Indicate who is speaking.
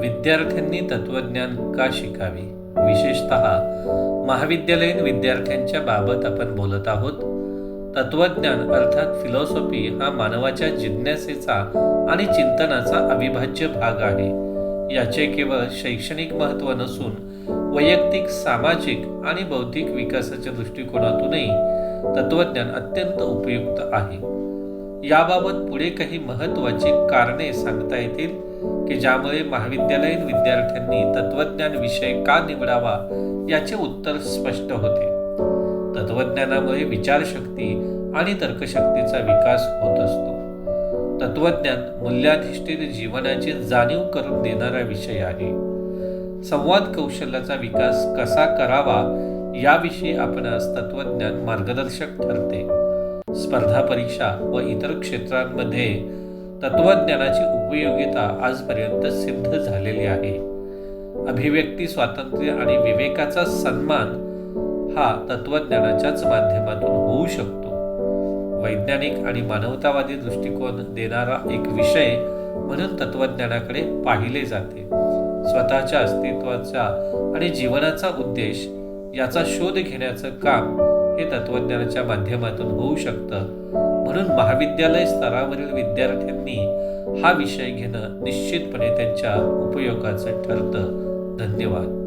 Speaker 1: विद्यार्थ्यांनी तत्वज्ञान का शिकावे? विशेषत महाविद्यालयीन विद्यार्थ्यांच्या बाबत आपण बोलत आहोत. तत्वज्ञान अर्थात फिलॉसॉफी हा मानवाच्या जिज्ञासेचा आणि चिंतनाचा अविभाज्य भाग आहे. याचे केवळ शैक्षणिक महत्त्व नसून वैयक्तिक सामाजिक आणि बौद्धिक विकासाच्या दृष्टिकोनातूनही तत्वज्ञान अत्यंत उपयुक्त आहे. याबाबत पुढे काही महत्त्वाची कारणे सांगता येतील की ज्यामुळे महाविद्यालयीन विद्यार्थ्यांनी तत्वज्ञान विषय का निवडावा याचे उत्तर स्पष्ट होते. तत्वज्ञानामुळे विचारशक्ती आणि तर्कशक्तीचा विकास होत असतो. तत्वज्ञान मूल्याधिष्ठित जीवनाची जाणीव करून देणारा विषय आहे. संवाद कौशल्याचा विकास कसा करावा याविषयी आपण तत्वज्ञान मार्गदर्शक ठरते. स्पर्धा परीक्षा व इतर क्षेत्रांमध्ये तत्वज्ञानाची उपयोगिता आजपर्यंत सिद्ध झालेली आहे. अभिव्यक्ती स्वातंत्र्य आणि विवेकाचा सन्मान हा तत्वज्ञानाच्याच माध्यमातून होऊ शकतो. वैज्ञानिक आणि मानवतावादी दृष्टिकोन देणारा एक विषय म्हणून तत्वज्ञानाकडे पाहिले जाते. स्वतःच्या अस्तित्वाचा आणि जीवनाचा उद्देश याचा शोध घेण्याचं काम हे तत्वज्ञानाच्या माध्यमातून होऊ शकतं. म्हणून महाविद्यालय स्तरावरील विद्यार्थ्यांनी हा विषय घेणं निश्चितपणे त्यांच्या उपयोगाचं ठरतं. धन्यवाद.